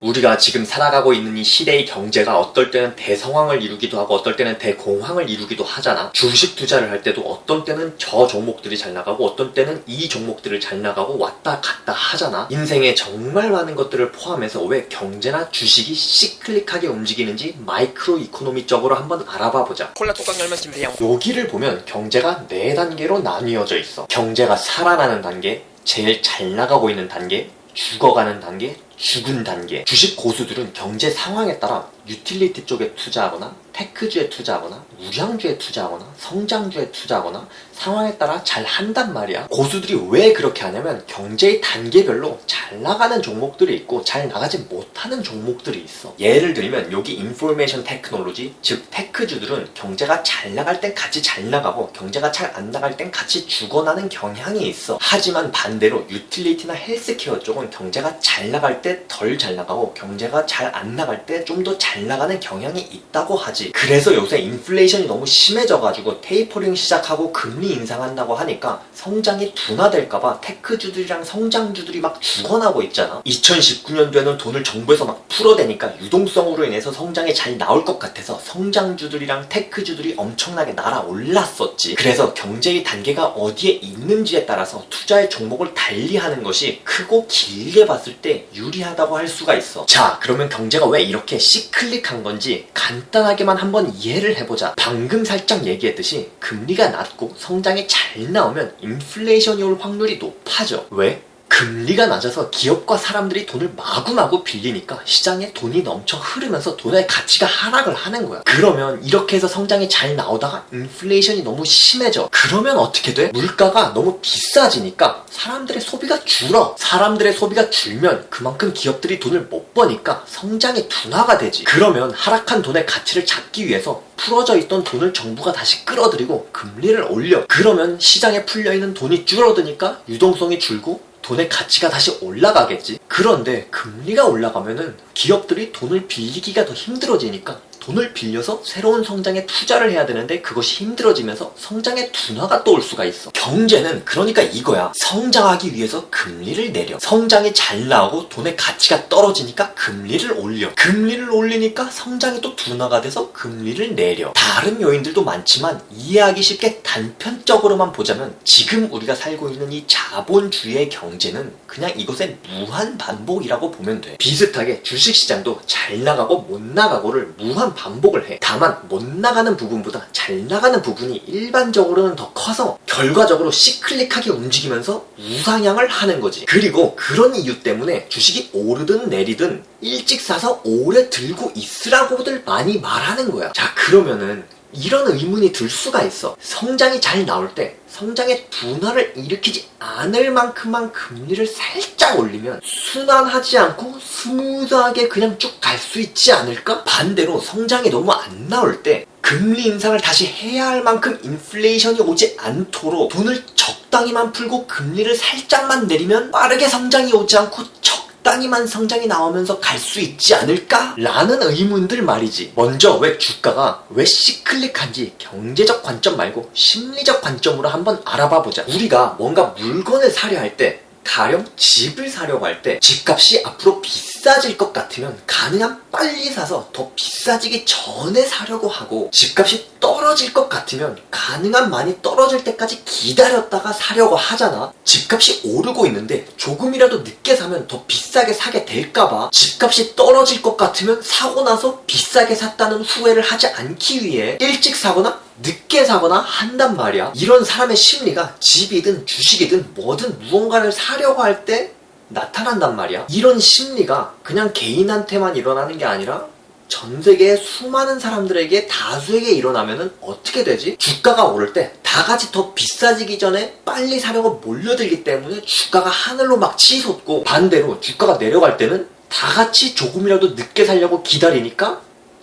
우리가 지금 살아가고 있는 이 시대의 경제가 어떨 때는 대성황을 이루기도 하고 어떨 때는 대공황을 이루기도 하잖아. 주식 투자를 할 때도 어떤 때는 저 종목들이 잘 나가고 어떤 때는 이 종목들을 잘 나가고 왔다 갔다 하잖아. 인생에 정말 많은 것들을 포함해서 왜 경제나 주식이 시클릭하게 움직이는지 마이크로 이코노미적으로 한번 알아봐 보자. 콜라 뚜껑 열면 김세영 여기를 보면 경제가 네 단계로 나뉘어져 있어. 경제가 살아나는 단계, 제일 잘 나가고 있는 단계, 죽어가는 단계, 죽은 단계. 주식 고수들은 경제 상황에 따라 유틸리티 쪽에 투자하거나 테크주에 투자하거나 우량주에 투자하거나 성장주에 투자하거나 상황에 따라 잘 한단 말이야. 고수들이 왜 그렇게 하냐면 경제의 단계별로 잘 나가는 종목들이 있고 잘 나가지 못하는 종목들이 있어. 예를 들면 여기 인포메이션 테크놀로지 즉 테크주들은 경제가 잘 나갈 땐 같이 잘 나가고 경제가 잘 안 나갈 땐 같이 죽어나는 경향이 있어. 하지만 반대로 유틸리티나 헬스케어 쪽은 경제가 잘 나갈 때덜 잘 나가고 경제가 잘 안 나갈 때 좀 더 잘 나가는 경향이 있다고 하지. 그래서 요새 인플레이션이 너무 심해져가지고 테이퍼링 시작하고 금리 인상한다고 하니까 성장이 둔화될까봐 테크주들이랑 성장주들이 막 죽어나고 있잖아. 2019년도에는 돈을 정부에서 막 풀어대니까 유동성으로 인해서 성장이 잘 나올 것 같아서 성장주들이랑 테크주들이 엄청나게 날아올랐었지. 그래서 경제의 단계가 어디에 있는지에 따라서 투자의 종목을 달리하는 것이 크고 길게 봤을 때 유리 하다고 할 수가 있어. 자, 그러면 경제가 왜 이렇게 시클릭한 건지 간단하게만 한번 이해를 해보자. 방금 살짝 얘기했듯이 금리가 낮고 성장이 잘 나오면 인플레이션이 올 확률이 높아져. 왜? 금리가 낮아서 기업과 사람들이 돈을 마구마구 빌리니까 시장에 돈이 넘쳐 흐르면서 돈의 가치가 하락을 하는 거야. 그러면 이렇게 해서 성장이 잘 나오다가 인플레이션이 너무 심해져. 그러면 어떻게 돼? 물가가 너무 비싸지니까 사람들의 소비가 줄어. 사람들의 소비가 줄면 그만큼 기업들이 돈을 못 버니까 성장이 둔화가 되지. 그러면 하락한 돈의 가치를 잡기 위해서 풀어져 있던 돈을 정부가 다시 끌어들이고 금리를 올려. 그러면 시장에 풀려있는 돈이 줄어드니까 유동성이 줄고 돈의 가치가 다시 올라가겠지. 그런데 금리가 올라가면은 기업들이 돈을 빌리기가 더 힘들어지니까 돈을 빌려서 새로운 성장에 투자를 해야 되는데 그것이 힘들어지면서 성장의 둔화가 또 올 수가 있어. 경제는 그러니까 이거야. 성장하기 위해서 금리를 내려. 성장이 잘 나오고 돈의 가치가 떨어지니까 금리를 올려. 금리를 올리니까 성장이 또 둔화가 돼서 금리를 내려. 다른 요인들도 많지만 이해하기 쉽게 단편적으로만 보자면 지금 우리가 살고 있는 이 자본주의의 경제는 그냥 이것의 무한 반복이라고 보면 돼. 비슷하게 주식시장도 잘 나가고 못 나가고를 무한 반복을 해. 다만 못 나가는 부분보다 잘 나가는 부분이 일반적으로는 더 커서 결과적으로 시클릭하게 움직이면서 우상향을 하는 거지. 그리고 그런 이유 때문에 주식이 오르든 내리든 일찍 사서 오래 들고 있으라고들 많이 말하는 거야. 자, 그러면은 이런 의문이 들 수가 있어. 성장이 잘 나올 때 성장의 둔화를 일으키지 않을 만큼만 금리를 살짝 올리면 순환하지 않고 스무드하게 그냥 쭉 갈 수 있지 않을까? 반대로 성장이 너무 안 나올 때 금리 인상을 다시 해야 할 만큼 인플레이션이 오지 않도록 돈을 적당히만 풀고 금리를 살짝만 내리면 빠르게 성장이 오지 않고 적 당히만 성장이 나오면서 갈 수 있지 않을까? 라는 의문들 말이지. 먼저 왜 주가가 왜 시클릭한지 경제적 관점 말고 심리적 관점으로 한번 알아봐 보자. 우리가 뭔가 물건을 사려 할 때 가령 집을 사려고 할 때 집값이 앞으로 비싸질 것 같으면 가능한 빨리 사서 더 비싸지기 전에 사려고 하고 집값이 떨어질 것 같으면 가능한 많이 떨어질 때까지 기다렸다가 사려고 하잖아. 집값이 오르고 있는데 조금이라도 늦게 사면 더 비싸게 사게 될까봐 집값이 떨어질 것 같으면 사고 나서 비싸게 샀다는 후회를 하지 않기 위해 일찍 사거나 늦게 사거나 한단 말이야. 이런 사람의 심리가 집이든 주식이든 뭐든 무언가를 사려고 할 때 나타난단 말이야. 이런 심리가 그냥 개인한테만 일어나는 게 아니라 전 세계의 수많은 사람들에게 다수에게 일어나면은 어떻게 되지? 주가가 오를 때 다 같이 더 비싸지기 전에 빨리 사려고 몰려들기 때문에 주가가 하늘로 막 치솟고 반대로 주가가 내려갈 때는 다 같이 조금이라도 늦게 살려고 기다리니까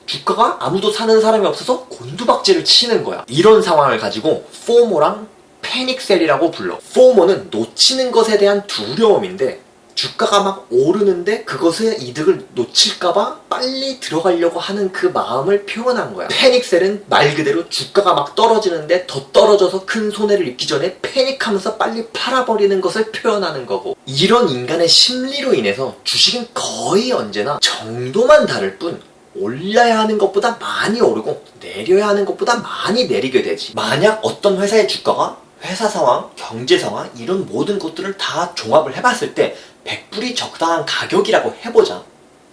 주가가 아무도 사는 사람이 없어서 곤두박질을 치는 거야. 이런 상황을 가지고 포모랑 패닉셀이라고 불러. 포모는 놓치는 것에 대한 두려움인데 주가가 막 오르는데 그것의 이득을 놓칠까봐 빨리 들어가려고 하는 그 마음을 표현한 거야. 패닉셀은 말 그대로 주가가 막 떨어지는데 더 떨어져서 큰 손해를 입기 전에 패닉하면서 빨리 팔아버리는 것을 표현하는 거고 이런 인간의 심리로 인해서 주식은 거의 언제나 정도만 다를 뿐 올라야 하는 것보다 많이 오르고 내려야 하는 것보다 많이 내리게 되지. 만약 어떤 회사의 주가가 회사 상황, 경제 상황 이런 모든 것들을 다 종합을 해봤을 때 100불이 적당한 가격이라고 해보자.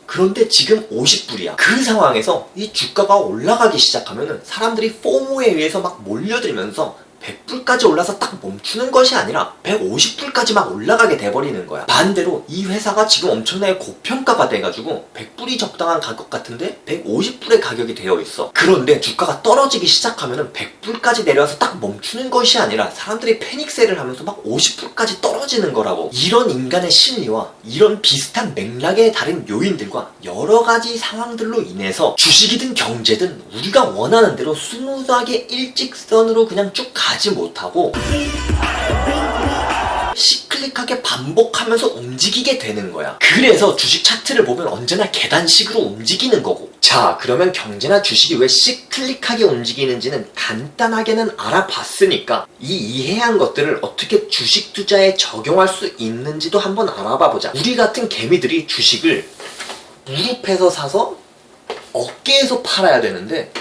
그런데 지금 50불이야. 그 상황에서 이 주가가 올라가기 시작하면은 사람들이 포모에 의해서 막 몰려들면서 100불까지 올라서 딱 멈추는 것이 아니라 150불까지 막 올라가게 돼버리는 거야. 반대로 이 회사가 지금 엄청나게 고평가가 돼가지고 100불이 적당한 가격 같은데 150불의 가격이 되어 있어. 그런데 주가가 떨어지기 시작하면은 100불까지 내려와서 딱 멈추는 것이 아니라 사람들이 패닉셀을 하면서 막 50불까지 떨어지는 거라고. 이런 인간의 심리와 이런 비슷한 맥락의 다른 요인들과 여러 가지 상황들로 인해서 주식이든 경제든 우리가 원하는 대로 스무드하게 일직선으로 그냥 쭉 가지 못하고 시클릭하게 반복하면서 움직이게 되는 거야. 그래서 주식 차트를 보면 언제나 계단식으로 움직이는 거고. 자, 그러면 경제나 주식이 왜 시클릭하게 움직이는지는 간단하게는 알아봤으니까 이 이해한 것들을 어떻게 주식 투자에 적용할 수 있는지도 한번 알아봐 보자. 우리 같은 개미들이 주식을 무릎에서 사서 어깨에서 팔아야 되는데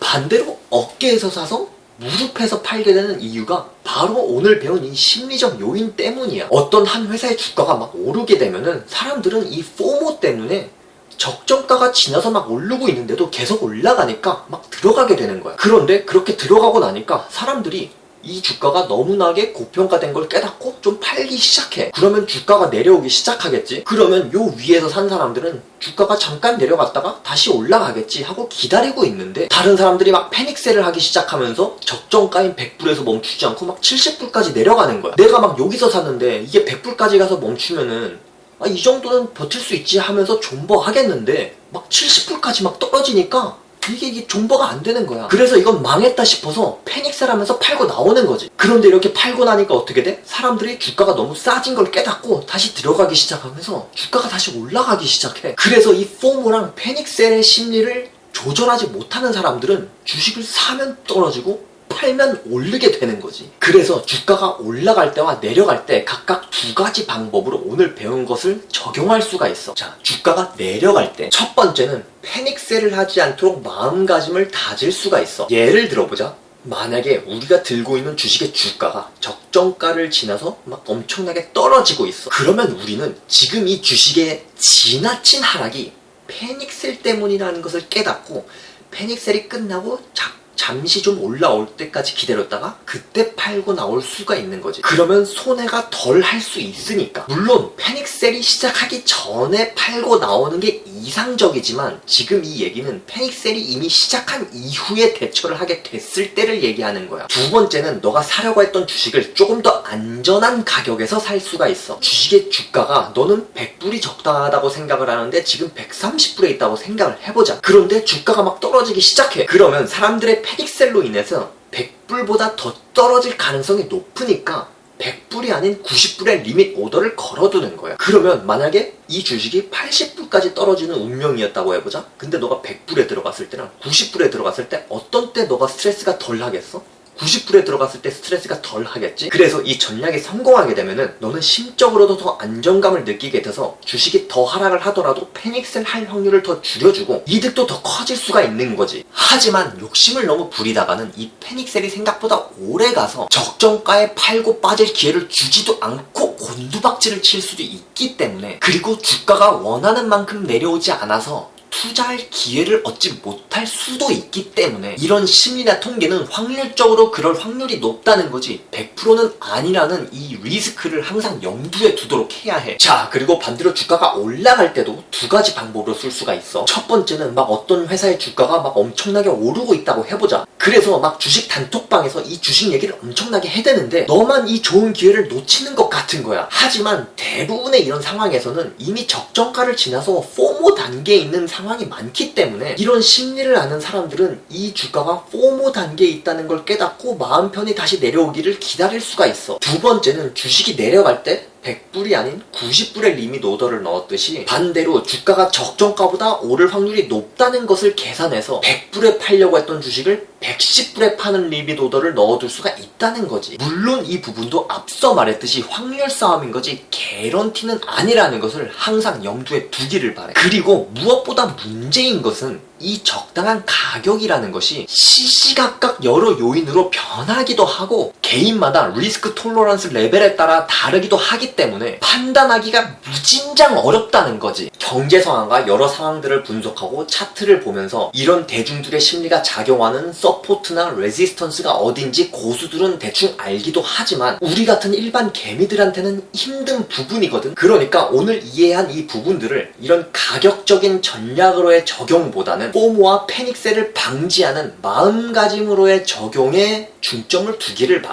반대로 어깨에서 사서 무릎에서 팔게 되는 이유가 바로 오늘 배운 이 심리적 요인 때문이야. 어떤 한 회사의 주가가 막 오르게 되면은 사람들은 이 포모 때문에 적정가가 지나서 막 오르고 있는데도 계속 올라가니까 막 들어가게 되는 거야. 그런데 그렇게 들어가고 나니까 사람들이 이 주가가 너무나게 고평가된 걸 깨닫고 좀 팔기 시작해. 그러면 주가가 내려오기 시작하겠지? 그러면 요 위에서 산 사람들은 주가가 잠깐 내려갔다가 다시 올라가겠지 하고 기다리고 있는데 다른 사람들이 막 패닉셀을 하기 시작하면서 적정가인 100불에서 멈추지 않고 막 70불까지 내려가는 거야. 내가 막 여기서 샀는데 이게 100불까지 가서 멈추면은 아, 이 정도는 버틸 수 있지 하면서 존버 하겠는데 막 70불까지 막 떨어지니까 이게, 이게 존버가 안 되는 거야. 그래서 이건 망했다 싶어서 패닉셀 하면서 팔고 나오는 거지. 그런데 이렇게 팔고 나니까 어떻게 돼? 사람들이 주가가 너무 싸진 걸 깨닫고 다시 들어가기 시작하면서 주가가 다시 올라가기 시작해. 그래서 이 포모랑 패닉셀의 심리를 조절하지 못하는 사람들은 주식을 사면 떨어지고 팔면 오르게 되는 거지. 그래서 주가가 올라갈 때와 내려갈 때 각각 두 가지 방법으로 오늘 배운 것을 적용할 수가 있어. 자, 주가가 내려갈 때 첫 번째는 패닉셀을 하지 않도록 마음가짐을 다질 수가 있어. 예를 들어보자. 만약에 우리가 들고 있는 주식의 주가가 적정가를 지나서 막 엄청나게 떨어지고 있어. 그러면 우리는 지금 이 주식의 지나친 하락이 패닉셀 때문이라는 것을 깨닫고 패닉셀이 끝나고 자, 잠시 좀 올라올 때까지 기다렸다가 그때 팔고 나올 수가 있는 거지. 그러면 손해가 덜 할 수 있으니까. 물론 패닉셀이 시작하기 전에 팔고 나오는 게 이상적이지만 지금 이 얘기는 패닉셀이 이미 시작한 이후에 대처를 하게 됐을 때를 얘기하는 거야. 두 번째는 너가 사려고 했던 주식을 조금 더 안전한 가격에서 살 수가 있어. 주식의 주가가 너는 100불이 적당하다고 생각을 하는데 지금 130불에 있다고 생각을 해보자. 그런데 주가가 막 떨어지기 시작해. 그러면 사람들의 패닉셀로 인해서 100불보다 더 떨어질 가능성이 높으니까 100불이 아닌 90불의 리밋 오더를 걸어두는 거야. 그러면 만약에 이 주식이 80불까지 떨어지는 운명이었다고 해보자. 근데 너가 100불에 들어갔을 때랑 90불에 들어갔을 때 어떤 때 너가 스트레스가 덜 하겠어? 90불에 들어갔을 때 스트레스가 덜 하겠지? 그래서 이 전략이 성공하게 되면은 너는 심적으로도 더 안정감을 느끼게 돼서 주식이 더 하락을 하더라도 패닉셀 할 확률을 더 줄여주고 이득도 더 커질 수가 있는 거지. 하지만 욕심을 너무 부리다가는 이 패닉셀이 생각보다 오래 가서 적정가에 팔고 빠질 기회를 주지도 않고 곤두박질을 칠 수도 있기 때문에 그리고 주가가 원하는 만큼 내려오지 않아서 투자할 기회를 얻지 못할 수도 있기 때문에 이런 심리나 통계는 확률적으로 그럴 확률이 높다는 거지 100%는 아니라는 이 리스크를 항상 염두에 두도록 해야 해. 자, 그리고 반대로 주가가 올라갈 때도 두 가지 방법으로 쓸 수가 있어. 첫 번째는 막 어떤 회사의 주가가 막 엄청나게 오르고 있다고 해보자. 그래서 막 주식 단톡방에서 이 주식 얘기를 엄청나게 해대는데 너만 이 좋은 기회를 놓치는 것 같은 거야. 하지만 대부분의 이런 상황에서는 이미 적정가를 지나서 포모 단계에 있는 상황 이 많기 때문에 이런 심리를 아는 사람들은 이 주가가 포모 단계에 있다는 걸 깨닫고 마음 편히 다시 내려오기를 기다릴 수가 있어. 두 번째는 주식이 내려갈 때 100불이 아닌 90불의 리밋 오더를 넣었듯이 반대로 주가가 적정가보다 오를 확률이 높다는 것을 계산해서 100불에 팔려고 했던 주식을 110불에 파는 리밋 오더를 넣어둘 수가 있다는 거지. 물론 이 부분도 앞서 말했듯이 확률 싸움인 거지 개런티는 아니라는 것을 항상 염두에 두기를 바래. 그리고 무엇보다 문제인 것은 이 적당한 가격이라는 것이 시시각각 여러 요인으로 변하기도 하고 개인마다 리스크 톨러런스 레벨에 따라 다르기도 하기 때문에 판단하기가 무진장 어렵다는 거지. 경제 상황과 여러 상황들을 분석하고 차트를 보면서 이런 대중들의 심리가 작용하는 서포트나 레지스턴스가 어딘지 고수들은 대충 알기도 하지만 우리 같은 일반 개미들한테는 힘든 부분이거든. 그러니까 오늘 이해한 이 부분들을 이런 가격적인 전략으로의 적용보다는 포모와 패닉셀을 방지하는 마음가짐으로의 적용에 중점을 두기를 바래.